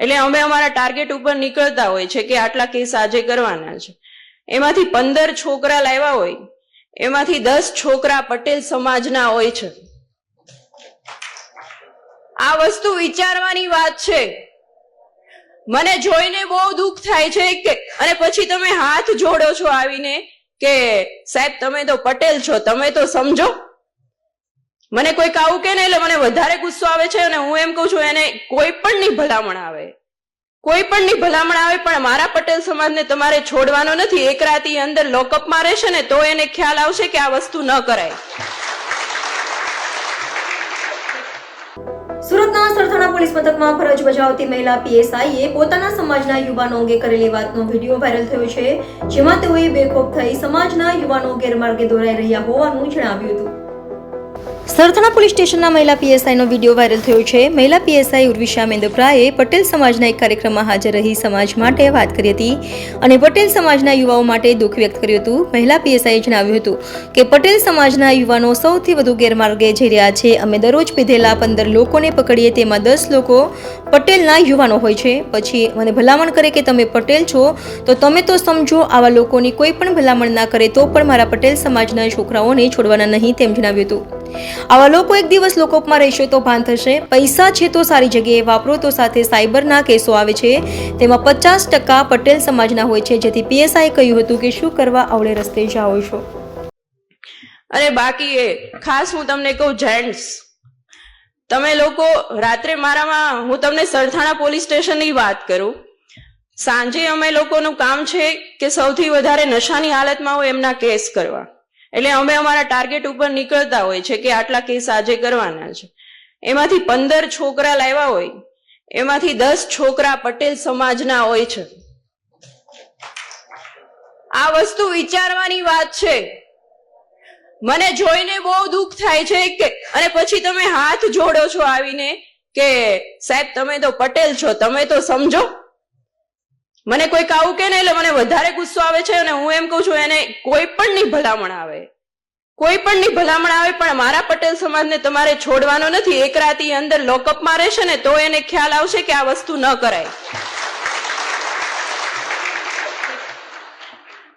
એટલે અમે અમારા ટાર્ગેટ ઉપર નીકળતા હોય છે કે આટલા કેસ આજે કરવાના છે. એમાંથી પંદર છોકરા લાવ્યા હોય, એમાંથી દસ છોકરા પટેલ સમાજના હોય છે. આ વસ્તુ વિચારવાની વાત છે. મને જોઈને બહુ દુઃખ થાય છે કે, અને પછી તમે હાથ જોડો છો આવીને કે સાહેબ તમે તો પટેલ છો, તમે તો સમજો. મને કોઈક આવું કે ને એટલે મને વધારે ગુસ્સો આવે છે અને હું એમ કહું છું, એને કોઈ પણ ની ભલામણ આવે. કોઈ પણ ની ભલામણ આવે, પણ મારા પટેલ સમાજને તમારે છોડવાનો નથી. એક રાતી અંદર લોકઅપમાં રહેશે ને તો એને ખ્યાલ આવશે કે આ વસ્તુ ન કરાય. સુરતના સરથાણા પોલીસ મથકમાં ફરજ બજાવતી મહિલા પીએસઆઈએ પોતાના સમાજના યુવાનો અંગે કરેલી વાતનો વીડિયો વાયરલ થયો છે, જેમાં તેઓએ બેખોફ થઈ સમાજના યુવાનો ગેરમાર્ગે દોરાઈ રહ્યા હોવાનું જણાવ્યું હતું. સરથાણા પોલીસ સ્ટેશનના મહિલા પીએસઆઈનો વીડિયો વાયરલ થયો છે. મહિલા પીએસઆઈ ઉર્વિશા મેંદપરાએ પટેલ સમાજના એક કાર્યક્રમમાં હાજર રહી સમાજ માટે વાત કરી હતી અને પટેલ સમાજના યુવાઓ માટે દુઃખ વ્યક્ત કર્યું હતું. મહિલા પીએસઆઈએ જણાવ્યું હતું કે પટેલ સમાજના યુવાનો સૌથી વધુ ગેરમાર્ગે જઈ રહ્યા છે. અમે દરરોજ પીધેલા પંદર લોકોને પકડીએ તેમાં દસ લોકો પટેલના યુવાનો હોય છે. પછી મને ભલામણ કરે કે તમે પટેલ છો, તો તમે તો સમજો આવા લોકોની કોઈ પણ ભલામણ ના કરે તો પણ મારા પટેલ સમાજના છોકરાઓને છોડવાના નહીં તેમ જણાવ્યું હતું. આવા લોકો એક દિવસ લોકોપમાં રહેશે તો ભાન થશે. પૈસા છે તો સારી જગ્યાએ વાપરો તો સાથે સાયબરના કેસો આવે છે. તેમાં પચાસ ટકા પટેલ સમાજના હોય છે, જેથી પીએસઆઈ કહ્યું હતું કે શું કરવા આવડે રસ્તે જાઓ છો. અને બાકી એ, ખાસ હું તમને કહું જેન્ટ્સ તમે લોકો રાત્રે મારામાં, હું તમને સરથાણા પોલીસ સ્ટેશનની વાત કરું. સાંજે અમે લોકોનું કામ છે કે સૌથી વધારે નશાની હાલતમાં હોય એમના કેસ કરવા. એટલે અમે અમારા ટાર્ગેટ ઉપર નીકળતા હોય છે કે આટલા કેસ આજે કરવાના છે. એમાંથી પંદર છોકરા લાવ્યા હોય, એમાંથી દસ છોકરા પટેલ સમાજના હોય છે. આ વસ્તુ વિચારવાની વાત છે. મને જોઈને બહુ દુઃખ થાય છે કે, અને પછી તમે હાથ જોડો છો આવીને કે સાહેબ તમે તો પટેલ છો, તમે તો સમજો. મને કોઈક આવું કે ને એટલે મને વધારે ગુસ્સો આવે છે અને હું એમ કહું છું, એને કોઈ પણ ની ભલામણ આવે. કોઈ પણ ની ભલામણ આવે, પણ મારા પટેલ સમાજને તમારે છોડવાનો નથી. એક રાતી અંદર લોકઅપમાં રહેશે ને, તો એને ખ્યાલ આવશે કે આ વસ્તુ ન કરાય.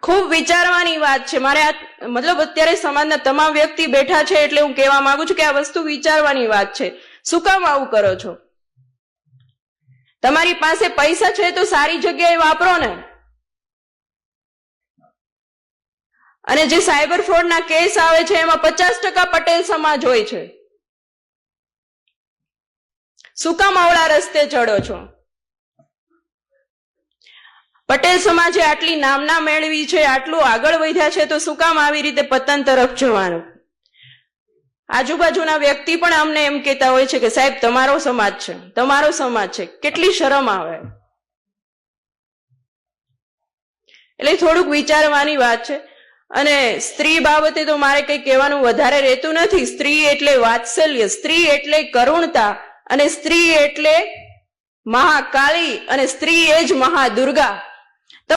ખૂબ વિચારવાની વાત છે. મારે આ, મતલબ અત્યારે સમાજના તમામ વ્યક્તિ બેઠા છે એટલે હું કહેવા માંગુ છું કે આ વસ્તુ વિચારવાની વાત છે. શું કામ આવું કરો છો? તમારી પાસે પૈસા છે તો સારી જગ્યાએ વાપરો ને. અને જે સાયબર ફ્રોડના કેસ આવે છે, એમાં પચાસ ટકા પટેલ સમાજ હોય છે. શું કામ આવડા રસ્તે ચડો છો? પટેલ સમાજે આટલી નામના મેળવી છે, આટલું આગળ વધ્યા છે, તો શું કામ આવી રીતે પતન તરફ જવાનું? આજુબાજુના વ્યક્તિ પણ અમને એમ કહેતા હોય છે કે, સાહેબ, તમારો સમાજ છે. તમારો સમાજ છે. કેટલી શરમ આવે. એટલે થોડુંક વિચારવાની વાત છે. અને સ્ત્રી બાબતે તો મારે કંઈ કહેવાનું વધારે રહેતું નથી. સ્ત્રી એટલે વાત્સલ્ય, સ્ત્રી એટલે કરુણતા અને સ્ત્રી એટલે મહાકાળી અને સ્ત્રી એ જ મહાદુર્ગા.